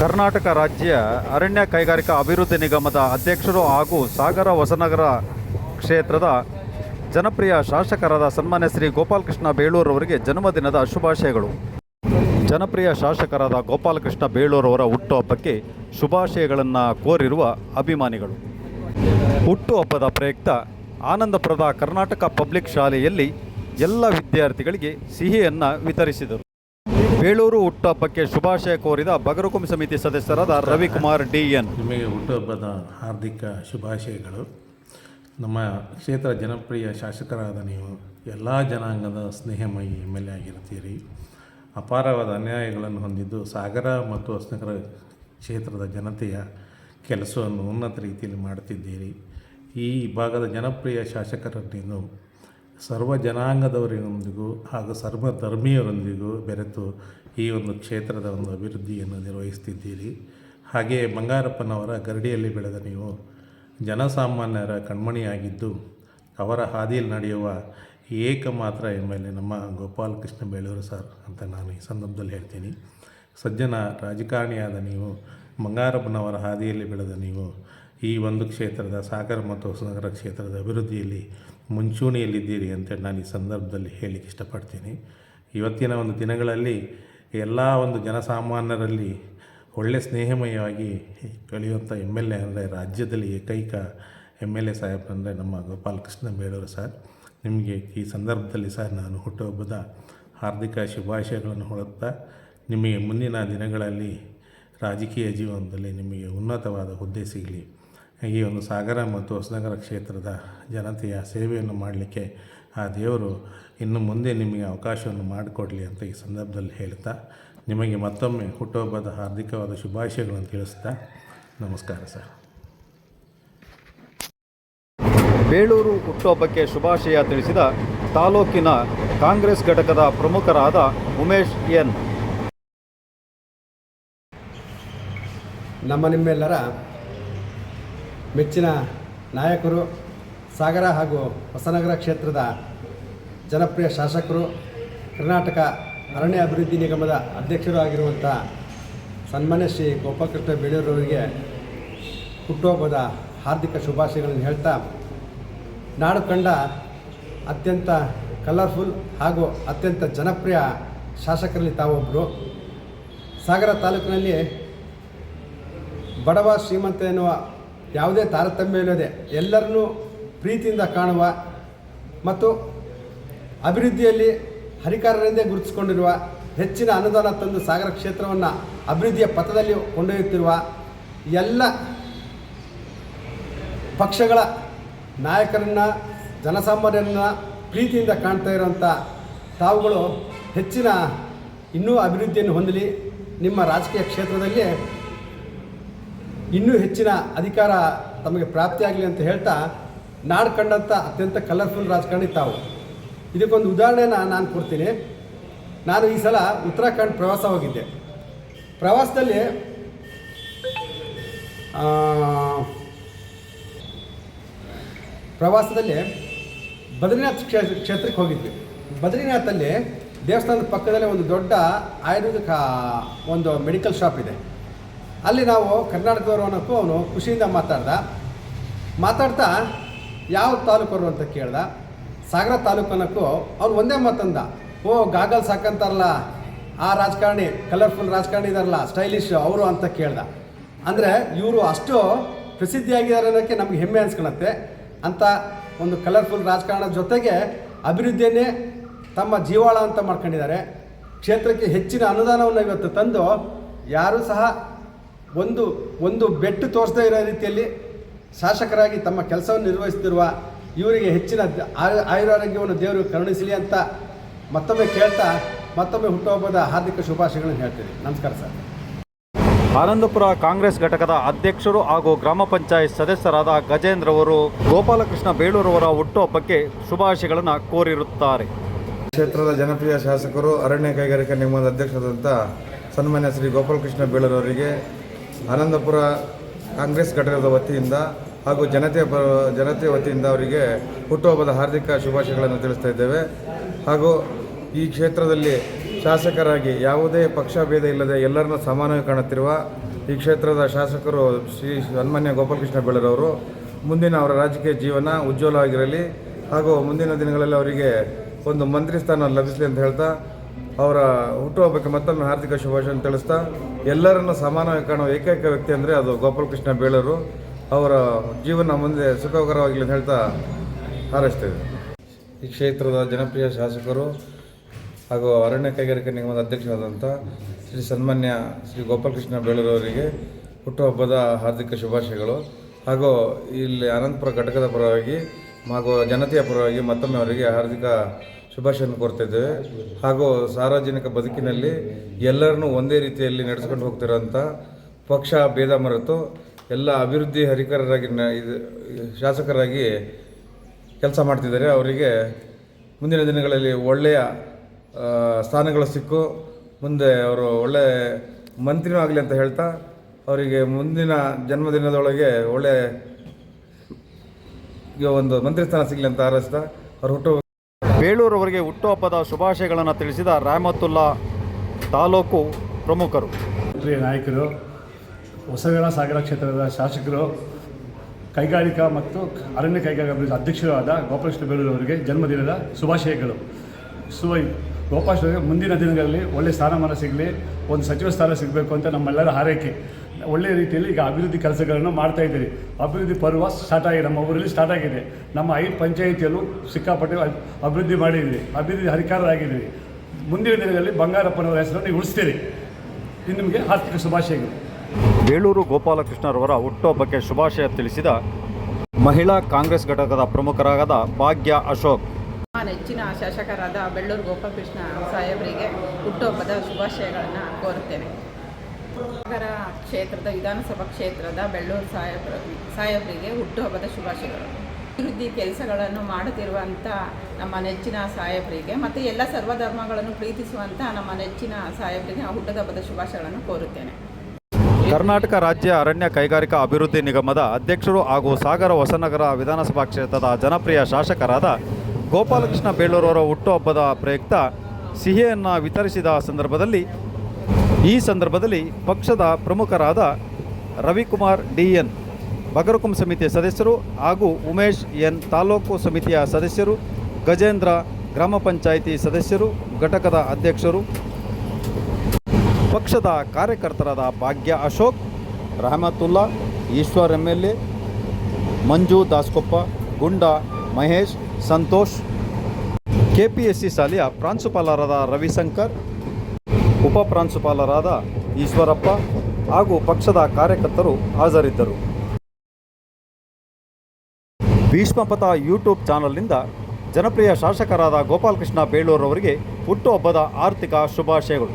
ಕರ್ನಾಟಕ ರಾಜ್ಯ ಅರಣ್ಯ ಕೈಗಾರಿಕಾ ಅಭಿವೃದ್ಧಿ ನಿಗಮದ ಅಧ್ಯಕ್ಷರು ಹಾಗೂ ಸಾಗರ ಹೊಸನಗರ ಕ್ಷೇತ್ರದ ಜನಪ್ರಿಯ ಶಾಸಕರಾದ ಸನ್ಮಾನ್ಯ ಶ್ರೀ ಗೋಪಾಲಕೃಷ್ಣ ಬೇಳೂರವರಿಗೆ ಜನ್ಮದಿನದ ಶುಭಾಶಯಗಳು. ಜನಪ್ರಿಯ ಶಾಸಕರಾದ ಗೋಪಾಲಕೃಷ್ಣ ಬೇಳೂರವರ ಹುಟ್ಟುಹಬ್ಬಕ್ಕೆ ಶುಭಾಶಯಗಳನ್ನು ಕೋರಿರುವ ಅಭಿಮಾನಿಗಳು. ಹುಟ್ಟುಹಬ್ಬದ ಪ್ರಯುಕ್ತ ಆನಂದಪುರದ ಕರ್ನಾಟಕ ಪಬ್ಲಿಕ್ ಶಾಲೆಯಲ್ಲಿ ಎಲ್ಲ ವಿದ್ಯಾರ್ಥಿಗಳಿಗೆ ಸಿಹಿಯನ್ನು ವಿತರಿಸಿದರು. ಬೇಳೂರು ಹುಟ್ಟುಹಬ್ಬಕ್ಕೆ ಶುಭಾಶಯ ಕೋರಿದ ಬಗರುಕುಂ ಸಮಿತಿ ಸದಸ್ಯರಾದ ರವಿಕುಮಾರ್ ಡಿ ಎನ್. ನಿಮಗೆ ಹುಟ್ಟುಹಬ್ಬದ ಹಾರ್ದಿಕ ಶುಭಾಶಯಗಳು. ನಮ್ಮ ಕ್ಷೇತ್ರ ಜನಪ್ರಿಯ ಶಾಸಕರಾದ ನೀವು ಎಲ್ಲ ಜನಾಂಗದ ಸ್ನೇಹಮಯಿ ಎಂ ಎಲ್ ಎ ಆಗಿರ್ತೀರಿ. ಅಪಾರವಾದ ಅನ್ಯಾಯಗಳನ್ನು ಹೊಂದಿದ್ದು ಸಾಗರ ಮತ್ತು ಹೊಸನಗರ ಕ್ಷೇತ್ರದ ಜನತೆಯ ಕೆಲಸವನ್ನು ಉನ್ನತ ರೀತಿಯಲ್ಲಿ ಮಾಡುತ್ತಿದ್ದೀರಿ. ಈ ಭಾಗದ ಜನಪ್ರಿಯ ಶಾಸಕರನ್ನು ಸರ್ವ ಜನಾಂಗದವರೊಂದಿಗೂ ಹಾಗೂ ಸರ್ವ ಧರ್ಮೀಯರೊಂದಿಗೂ ಬೆರೆತು ಈ ಒಂದು ಕ್ಷೇತ್ರದ ಒಂದು ಅಭಿವೃದ್ಧಿಯನ್ನು ನಿರ್ವಹಿಸ್ತಿದ್ದೀರಿ ಹಾಗೆಯೇ ಬಂಗಾರಪ್ಪನವರ ಗರಡಿಯಲ್ಲಿ ಬೆಳೆದ ನೀವು ಜನಸಾಮಾನ್ಯರ ಕಣ್ಮಣಿಯಾಗಿದ್ದು, ಅವರ ಹಾದಿಯಲ್ಲಿ ನಡೆಯುವ ಏಕಮಾತ್ರ ಎಂ ಎಲ್ ಎ ನಮ್ಮ ಗೋಪಾಲಕೃಷ್ಣ ಬೇಳೂರು ಸರ್ ಅಂತ ನಾನು ಈ ಸಂದರ್ಭದಲ್ಲಿ ಹೇಳ್ತೀನಿ. ಸಜ್ಜನ ರಾಜಕಾರಣಿಯಾದ ನೀವು, ಬಂಗಾರಪ್ಪನವರ ಹಾದಿಯಲ್ಲಿ ಬೆಳೆದ ನೀವು ಈ ಒಂದು ಕ್ಷೇತ್ರದ ಸಾಗರ ಮತ್ತು ಹೊಸನಗರ ಕ್ಷೇತ್ರದ ಅಭಿವೃದ್ಧಿಯಲ್ಲಿ ಮುಂಚೂಣಿಯಲ್ಲಿದ್ದೀರಿ ಅಂತೇಳಿ ನಾನು ಈ ಸಂದರ್ಭದಲ್ಲಿ ಹೇಳಲಿಕ್ಕೆ ಇಷ್ಟಪಡ್ತೀನಿ. ಇವತ್ತಿನ ಒಂದು ದಿನಗಳಲ್ಲಿ ಎಲ್ಲ ಒಂದು ಜನಸಾಮಾನ್ಯರಲ್ಲಿ ಒಳ್ಳೆಯ ಸ್ನೇಹಮಯವಾಗಿ ಬೆಳೆಯುವಂಥ ಎಂ ಎಲ್ ಎ ಅಂದರೆ ರಾಜ್ಯದಲ್ಲಿ ಏಕೈಕ ಎಂ ಎಲ್ ಎ ಸಾಹೇಬ್ರಂದರೆ ನಮ್ಮ ಗೋಪಾಲಕೃಷ್ಣ ಬೇಡೂರು ಸರ್. ನಿಮಗೆ ಈ ಸಂದರ್ಭದಲ್ಲಿ ಸರ್ ನಾನು ಹುಟ್ಟುಹಬ್ಬದ ಹಾರ್ದಿಕ ಶುಭಾಶಯಗಳನ್ನು ಹೊರತಾ ನಿಮಗೆ ಮುಂದಿನ ದಿನಗಳಲ್ಲಿ ರಾಜಕೀಯ ಜೀವನದಲ್ಲಿ ನಿಮಗೆ ಉನ್ನತವಾದ ಹುದ್ದೆ ಸಿಗಲಿ. ಈ ಒಂದು ಸಾಗರ ಮತ್ತು ಹೊಸನಗರ ಕ್ಷೇತ್ರದ ಜನತೆಯ ಸೇವೆಯನ್ನು ಮಾಡಲಿಕ್ಕೆ ಆ ದೇವರು ಇನ್ನು ಮುಂದೆ ನಿಮಗೆ ಅವಕಾಶವನ್ನು ಮಾಡಿಕೊಡಲಿ ಅಂತ ಈ ಸಂದರ್ಭದಲ್ಲಿ ಹೇಳ್ತಾ ನಿಮಗೆ ಮತ್ತೊಮ್ಮೆ ಹುಟ್ಟುಹಬ್ಬದ ಹಾರ್ದಿಕವಾದ ಶುಭಾಶಯಗಳನ್ನು ತಿಳಿಸ್ತಾ ನಮಸ್ಕಾರ ಸರ್. ಬೇಳೂರು ಹುಟ್ಟುಹಬ್ಬಕ್ಕೆ ಶುಭಾಶಯ ತಿಳಿಸಿದ ತಾಲೂಕಿನ ಕಾಂಗ್ರೆಸ್ ಘಟಕದ ಪ್ರಮುಖರಾದ ಉಮೇಶ್ ಎನ್. ನಮ್ಮ ನಿಮ್ಮೆಲ್ಲರ ಮೆಚ್ಚಿನ ನಾಯಕರು ಸಾಗರ ಹಾಗೂ ಹೊಸನಗರ ಕ್ಷೇತ್ರದ ಜನಪ್ರಿಯ ಶಾಸಕರು, ಕರ್ನಾಟಕ ಅರಣ್ಯ ಅಭಿವೃದ್ಧಿ ನಿಗಮದ ಅಧ್ಯಕ್ಷರು ಆಗಿರುವಂಥ ಸನ್ಮಾನ್ಯ ಶ್ರೀ ಗೋಪಾಲಕೃಷ್ಣ ಬೇಳೂರವರಿಗೆ ಹುಟ್ಟುಹಬ್ಬದ ಹಾರ್ದಿಕ ಶುಭಾಶಯಗಳನ್ನು ಹೇಳ್ತಾ, ನಾಡು ಕಂಡ ಅತ್ಯಂತ ಕಲರ್ಫುಲ್ ಹಾಗೂ ಅತ್ಯಂತ ಜನಪ್ರಿಯ ಶಾಸಕರಲ್ಲಿ ತಾವೊಬ್ಬರು ಸಾಗರ ತಾಲೂಕಿನಲ್ಲಿ ಬಡವ ಶ್ರೀಮಂತ ಎನ್ನುವ ಯಾವುದೇ ತಾರತಮ್ಯ ಇಲ್ಲದೆ ಎಲ್ಲರನ್ನೂ ಪ್ರೀತಿಯಿಂದ ಕಾಣುವ ಮತ್ತು ಅಭಿವೃದ್ಧಿಯಲ್ಲಿ ಹರಿಕಾರರೆಂದೇ ಗುರುತಿಸಿಕೊಂಡಿರುವ ಹೆಚ್ಚಿನ ಅನುದಾನ ತಂದು ಸಾಗರ ಕ್ಷೇತ್ರವನ್ನು ಅಭಿವೃದ್ಧಿಯ ಪಥದಲ್ಲಿ ಕೊಂಡೊಯ್ಯುತ್ತಿರುವ ಎಲ್ಲ ಪಕ್ಷಗಳ ನಾಯಕರನ್ನು, ಜನಸಾಮಾನ್ಯರನ್ನು ಪ್ರೀತಿಯಿಂದ ಕಾಣ್ತಾ ಇರುವಂಥ ತಾವುಗಳು ಹೆಚ್ಚಿನ ಇನ್ನೂ ಅಭಿವೃದ್ಧಿಯನ್ನು ಹೊಂದಲಿ. ನಿಮ್ಮ ರಾಜಕೀಯ ಕ್ಷೇತ್ರದಲ್ಲಿ ಇನ್ನೂ ಹೆಚ್ಚಿನ ಅಧಿಕಾರ ತಮಗೆ ಪ್ರಾಪ್ತಿಯಾಗಲಿ ಅಂತ ಹೇಳ್ತಾ ನಾಡು ಕಂಡಂಥ ಅತ್ಯಂತ ಕಲರ್ಫುಲ್ ರಾಜಕಾರಣಿ ತಾವು. ಇದಕ್ಕೊಂದು ಉದಾಹರಣೆನ ನಾನು ಕೊಡ್ತೀನಿ. ನಾನು ಈ ಸಲ ಉತ್ತರಾಖಂಡ್ ಪ್ರವಾಸ ಹೋಗಿದ್ದೆ. ಪ್ರವಾಸದಲ್ಲಿ ಪ್ರವಾಸದಲ್ಲಿ ಬದ್ರಿನಾಥ್ ಕ್ಷೇ, ಕ್ಷೇತ್ರಕ್ಕೆ ಹೋಗಿದ್ವಿ. ಬದ್ರಿನಾಥಲ್ಲಿ ದೇವಸ್ಥಾನದ ಪಕ್ಕದಲ್ಲೇ ಒಂದು ದೊಡ್ಡ ಆಯುರ್ವೇದಿಕ, ಒಂದು ಮೆಡಿಕಲ್ ಶಾಪ್ ಇದೆ. ಅಲ್ಲಿ ನಾವು ಕರ್ನಾಟಕದವರು ಅನ್ನೋಕ್ಕೂ ಅವನು ಖುಷಿಯಿಂದ ಮಾತಾಡ್ದ. ಮಾತಾಡ್ತಾ ಯಾವ ತಾಲೂಕವರು ಅಂತ ಕೇಳ್ದ. ಸಾಗರ ತಾಲೂಕು ಅನ್ನೋಕ್ಕೂ ಅವ್ನು ಒಂದೇ ಮಾತಂದ. ಓ, ಗಾಗಲ್ ಸಾಕಂತಾರಲ್ಲ, ಆ ರಾಜಕಾರಣಿ ಕಲರ್ಫುಲ್ ರಾಜಕಾರಣಿ ಇದಾರಲ್ಲ ಸ್ಟೈಲಿಶ್ ಅವರು ಅಂತ ಕೇಳ್ದ. ಅಂದರೆ ಇವರು ಅಷ್ಟು ಪ್ರಸಿದ್ಧಿಯಾಗಿದ್ದಾರೆ ಅನ್ನೋಕ್ಕೆ ನಮಗೆ ಹೆಮ್ಮೆ ಅನ್ಸ್ಕೊಳತ್ತೆ. ಅಂತ ಒಂದು ಕಲರ್ಫುಲ್ ರಾಜಕಾರಣದ ಜೊತೆಗೆ ಅಭಿವೃದ್ಧಿಯನ್ನೇ ತಮ್ಮ ಜೀವಾಳ ಅಂತ ಮಾಡ್ಕೊಂಡಿದ್ದಾರೆ. ಕ್ಷೇತ್ರಕ್ಕೆ ಹೆಚ್ಚಿನ ಅನುದಾನವನ್ನು ಇವತ್ತು ತಂದು ಯಾರೂ ಸಹ ಒಂದು ಒಂದು ಬೆಟ್ಟು ತೋರಿಸದೇ ಇರೋ ರೀತಿಯಲ್ಲಿ ಶಾಸಕರಾಗಿ ತಮ್ಮ ಕೆಲಸವನ್ನು ನಿರ್ವಹಿಸುತ್ತಿರುವ ಇವರಿಗೆ ಹೆಚ್ಚಿನ ಆಯುರಾರೋಗ್ಯವನ್ನು ದೇವರು ಕರುಣಿಸಲಿ ಅಂತ ಮತ್ತೊಮ್ಮೆ ಕೇಳ್ತಾ ಮತ್ತೊಮ್ಮೆ ಹುಟ್ಟುಹಬ್ಬದ ಹಾರ್ದಿಕ ಶುಭಾಶಯಗಳನ್ನು ಹೇಳ್ತೀನಿ. ನಮಸ್ಕಾರ ಸರ್. ಆನಂದಪುರ ಕಾಂಗ್ರೆಸ್ ಘಟಕದ ಅಧ್ಯಕ್ಷರು ಹಾಗೂ ಗ್ರಾಮ ಪಂಚಾಯತ್ ಸದಸ್ಯರಾದ ಗಜೇಂದ್ರ ಅವರು ಗೋಪಾಲಕೃಷ್ಣ ಬೇಳೂರವರ ಹುಟ್ಟುಹಬ್ಬಕ್ಕೆ ಶುಭಾಶಯಗಳನ್ನು ಕೋರಿರುತ್ತಾರೆ. ಕ್ಷೇತ್ರದ ಜನಪ್ರಿಯ ಶಾಸಕರು ಅರಣ್ಯ ಕೈಗಾರಿಕಾ ನಿಗಮದ ಅಧ್ಯಕ್ಷರಾದಂಥ ಸನ್ಮಾನ್ಯ ಶ್ರೀ ಗೋಪಾಲಕೃಷ್ಣ ಬೇಳೂರವರಿಗೆ ಆನಂದಪುರ ಕಾಂಗ್ರೆಸ್ ಘಟಕದ ವತಿಯಿಂದ ಹಾಗೂ ಜನತೆ ಪ ಜನತೆಯ ವತಿಯಿಂದ ಅವರಿಗೆ ಹುಟ್ಟುಹಬ್ಬದ ಹಾರ್ದಿಕ ಶುಭಾಶಯಗಳನ್ನು ತಿಳಿಸ್ತಾ ಇದ್ದೇವೆ. ಹಾಗೂ ಈ ಕ್ಷೇತ್ರದಲ್ಲಿ ಶಾಸಕರಾಗಿ ಯಾವುದೇ ಪಕ್ಷಭೇದ ಇಲ್ಲದೆ ಎಲ್ಲರನ್ನೂ ಸಮಾನವಾಗಿ ಕಾಣುತ್ತಿರುವ ಈ ಕ್ಷೇತ್ರದ ಶಾಸಕರು ಶ್ರೀ ಸನ್ಮಾನ್ಯ ಗೋಪಾಲಕೃಷ್ಣ ಬೇಳರವರು ಮುಂದಿನ ಅವರ ರಾಜಕೀಯ ಜೀವನ ಉಜ್ವಲವಾಗಿರಲಿ. ಹಾಗೂ ಮುಂದಿನ ದಿನಗಳಲ್ಲಿ ಅವರಿಗೆ ಒಂದು ಮಂತ್ರಿ ಸ್ಥಾನ ಲಭಿಸಲಿ ಅಂತ ಹೇಳ್ತಾ ಅವರ ಹುಟ್ಟುಹಬ್ಬಕ್ಕೆ ಮತ್ತೊಮ್ಮೆ ಹಾರ್ದಿಕ ಶುಭಾಶಯ ತಿಳಿಸ್ತಾ, ಎಲ್ಲರನ್ನು ಸಮಾನವಾಗಿ ಕಾಣುವ ಏಕೈಕ ವ್ಯಕ್ತಿ ಅಂದರೆ ಅದು ಗೋಪಾಲಕೃಷ್ಣ ಬೇಳರು. ಅವರ ಜೀವನ ಮುಂದೆ ಸುಖಕರವಾಗಿಲ್ಲ ಅಂತ ಹೇಳ್ತಾ ಹಾರೈಸ್ತೇವೆ. ಈ ಕ್ಷೇತ್ರದ ಜನಪ್ರಿಯ ಶಾಸಕರು ಹಾಗೂ ಅರಣ್ಯ ಕೈಗಾರಿಕಾ ನಿಗಮದ ಅಧ್ಯಕ್ಷರಾದಂಥ ಶ್ರೀ ಸನ್ಮಾನ್ಯ ಶ್ರೀ ಗೋಪಾಲಕೃಷ್ಣ ಬೇಳೂರವರಿಗೆ ಹುಟ್ಟುಹಬ್ಬದ ಹಾರ್ದಿಕ ಶುಭಾಶಯಗಳು. ಹಾಗೂ ಇಲ್ಲಿ ಅನಂತಪುರ ಘಟಕದ ಪರವಾಗಿ ಹಾಗೂ ಜನತೆಯ ಪರವಾಗಿ ಮತ್ತೊಮ್ಮೆ ಅವರಿಗೆ ಹಾರ್ದಿಕ ಶುಭಾಶಯವನ್ನು ಕೋರ್ತಿದ್ದೇವೆ ಹಾಗೂ ಸಾರ್ವಜನಿಕ ಬದುಕಿನಲ್ಲಿ ಎಲ್ಲರನ್ನೂ ಒಂದೇ ರೀತಿಯಲ್ಲಿ ನಡೆಸ್ಕೊಂಡು ಹೋಗ್ತಿರೋಂಥ ಪಕ್ಷ, ಭೇದ ಮರೆತು ಎಲ್ಲ ಅಭಿವೃದ್ಧಿ ಹರಿಕರರಾಗಿ ಇದು, ಶಾಸಕರಾಗಿ ಕೆಲಸ ಮಾಡ್ತಿದ್ದಾರೆ. ಅವರಿಗೆ ಮುಂದಿನ ದಿನಗಳಲ್ಲಿ ಒಳ್ಳೆಯ ಸ್ಥಾನಗಳು ಸಿಕ್ಕು. ಮುಂದೆ ಅವರು ಒಳ್ಳೆ ಮಂತ್ರಿನೂ ಆಗಲಿ ಅಂತ ಹೇಳ್ತಾ ಅವರಿಗೆ ಮುಂದಿನ ಜನ್ಮದಿನದೊಳಗೆ ಒಳ್ಳೆ, ಈಗ ಒಂದು ಮಂತ್ರಿ ಸ್ಥಾನ ಸಿಗಲಿ ಅಂತ ಆರಿಸ್ತಾ ಅವ್ರು ಹುಟ್ಟು ಬೇಳೂರವರಿಗೆ ಹುಟ್ಟುಹಬ್ಬದ ಶುಭಾಶಯಗಳನ್ನು ತಿಳಿಸಿದ ರಾಮತುಲ್ಲಾ ತಾಲೂಕು ಪ್ರಮುಖರು. ನಾಯಕರು ಹೊಸವೇಳ ಸಾಗರ ಕ್ಷೇತ್ರದ ಶಾಸಕರು, ಕೈಗಾರಿಕಾ ಮತ್ತು ಅರಣ್ಯ ಕೈಗಾರಿಕಾ ಅಭಿವೃದ್ಧಿ ಅಧ್ಯಕ್ಷರೂ ಆದ ಗೋಪಾಲಕೃಷ್ಣ ಬೇಳೂರವರಿಗೆ ಜನ್ಮದಿನದ ಶುಭಾಶಯಗಳು. ಸುವ ಗೋಪಾಲಕೃಷ್ಣ ಮುಂದಿನ ದಿನಗಳಲ್ಲಿ ಒಳ್ಳೆಯ ಸ್ಥಾನಮಾನ ಸಿಗಲಿ, ಒಂದು ಸಚಿವ ಸ್ಥಾನ ಸಿಗಬೇಕು ಅಂತ ನಮ್ಮೆಲ್ಲರ ಹಾರೈಕೆ. ಒಳ್ಳೆಯ ರೀತಿಯಲ್ಲಿ ಈಗ ಅಭಿವೃದ್ಧಿ ಕೆಲಸಗಳನ್ನು ಮಾಡ್ತಾ ಇದ್ದೀರಿ. ಅಭಿವೃದ್ಧಿ ಪರ್ವ ಸ್ಟಾರ್ಟ್ ಆಗಿದೆ. ನಮ್ಮ ಊರಲ್ಲಿ ಸ್ಟಾರ್ಟ್ ಆಗಿದೆ. ನಮ್ಮ ಐದು ಪಂಚಾಯಿತಿಯಲ್ಲೂ ಸಿಕ್ಕಾಪಟ್ಟೆ ಅಭಿವೃದ್ಧಿ ಮಾಡಿದ್ದೀರಿ. ಅಭಿವೃದ್ಧಿ ಹರಿಕಾರರಾಗಿದ್ದೀರಿ ಮುಂದಿನ ದಿನಗಳಲ್ಲಿ ಬಂಗಾರಪ್ಪನವರ ಹೆಸರನ್ನು ನೀವು ಉಳಿಸ್ತೀರಿ. ಇದು ನಿಮಗೆ ಆರ್ಥಿಕ ಶುಭಾಶಯಗಳು. ಬೇಳೂರು ಗೋಪಾಲಕೃಷ್ಣರವರ ಹುಟ್ಟುಹಬ್ಬಕ್ಕೆ ಶುಭಾಶಯ ತಿಳಿಸಿದ ಮಹಿಳಾ ಕಾಂಗ್ರೆಸ್ ಘಟಕದ ಪ್ರಮುಖರಾದ ಭಾಗ್ಯ ಅಶೋಕ್. ನೆಚ್ಚಿನ ಶಾಸಕರಾದ ಬೆಳ್ಳೂರು ಗೋಪಾಲಕೃಷ್ಣ ಸಾಹೇಬರಿಗೆ ಹುಟ್ಟುಹಬ್ಬದ ಶುಭಾಶಯಗಳನ್ನು ಕೋರುತ್ತೇನೆ. ಸಾಗರ ಕ್ಷೇತ್ರದ ವಿಧಾನಸಭಾ ಕ್ಷೇತ್ರದ ಬೆಳ್ಳೂರು ಸಾಹೇಬ್ರ ಸಾಹೇಬರಿಗೆ ಹುಟ್ಟುಹಬ್ಬದ ಶುಭಾಶಯಗಳು. ಅಭಿವೃದ್ಧಿ ಕೆಲಸಗಳನ್ನು ಮಾಡುತ್ತಿರುವಂಥ ನಮ್ಮ ನೆಚ್ಚಿನ ಸಾಹೇಬರಿಗೆ ಮತ್ತು ಎಲ್ಲ ಸರ್ವಧರ್ಮಗಳನ್ನು ಪ್ರೀತಿಸುವಂಥ ನಮ್ಮ ನೆಚ್ಚಿನ ಸಾಹೇಬರಿಗೆ ಹುಟ್ಟುಹಬ್ಬದ ಶುಭಾಶಯಗಳನ್ನು ಕೋರುತ್ತೇನೆ. ಕರ್ನಾಟಕ ರಾಜ್ಯ ಅರಣ್ಯ ಕೈಗಾರಿಕಾ ಅಭಿವೃದ್ಧಿ ನಿಗಮದ ಅಧ್ಯಕ್ಷರು ಹಾಗೂ ಸಾಗರ ಹೊಸನಗರ ವಿಧಾನಸಭಾ ಕ್ಷೇತ್ರದ ಜನಪ್ರಿಯ ಶಾಸಕರಾದ ಗೋಪಾಲಕೃಷ್ಣ ಬೇಳೂರವರ ಹುಟ್ಟುಹಬ್ಬದ ಪ್ರಯುಕ್ತ ಸಿಹಿಯನ್ನು ವಿತರಿಸಿದ ಸಂದರ್ಭದಲ್ಲಿ ಈ ಸಂದರ್ಭದಲ್ಲಿ ಪಕ್ಷದ ಪ್ರಮುಖರಾದ ರವಿಕುಮಾರ್ ಡಿ ಎನ್, ಬಗರಕುಂ ಸಮಿತಿಯ ಸದಸ್ಯರು ಹಾಗೂ ಉಮೇಶ್ ಎನ್ ತಾಲೂಕು ಸಮಿತಿಯ ಸದಸ್ಯರು, ಗಜೇಂದ್ರ ಗ್ರಾಮ ಪಂಚಾಯಿತಿ ಸದಸ್ಯರು, ಘಟಕದ ಅಧ್ಯಕ್ಷರು, ಪಕ್ಷದ ಕಾರ್ಯಕರ್ತರಾದ Bhagya Ashok, Rahamatulla, Eshwar M L A Manju Daskoppa, Gunda Mahesh, Santosh, KPSC ಶಾಲೆಯ ಪ್ರಾಂಶುಪಾಲರಾದ ರವಿಶಂಕರ್ ಉಪ ಪ್ರಾಂಶುಪಾಲರಾದ ಈಶ್ವರಪ್ಪ ಹಾಗೂ ಪಕ್ಷದ ಕಾರ್ಯಕರ್ತರು ಹಾಜರಿದ್ದರು. ಭೀಷ್ಮಪಥ ಯೂಟ್ಯೂಬ್ ಚಾನಲ್ನಿಂದ ಜನಪ್ರಿಯ ಶಾಸಕರಾದ ಗೋಪಾಲಕೃಷ್ಣ ಬೇಳೂರವರಿಗೆ ಹುಟ್ಟುಹಬ್ಬದ ಆರ್ಥಿಕ ಶುಭಾಶಯಗಳು.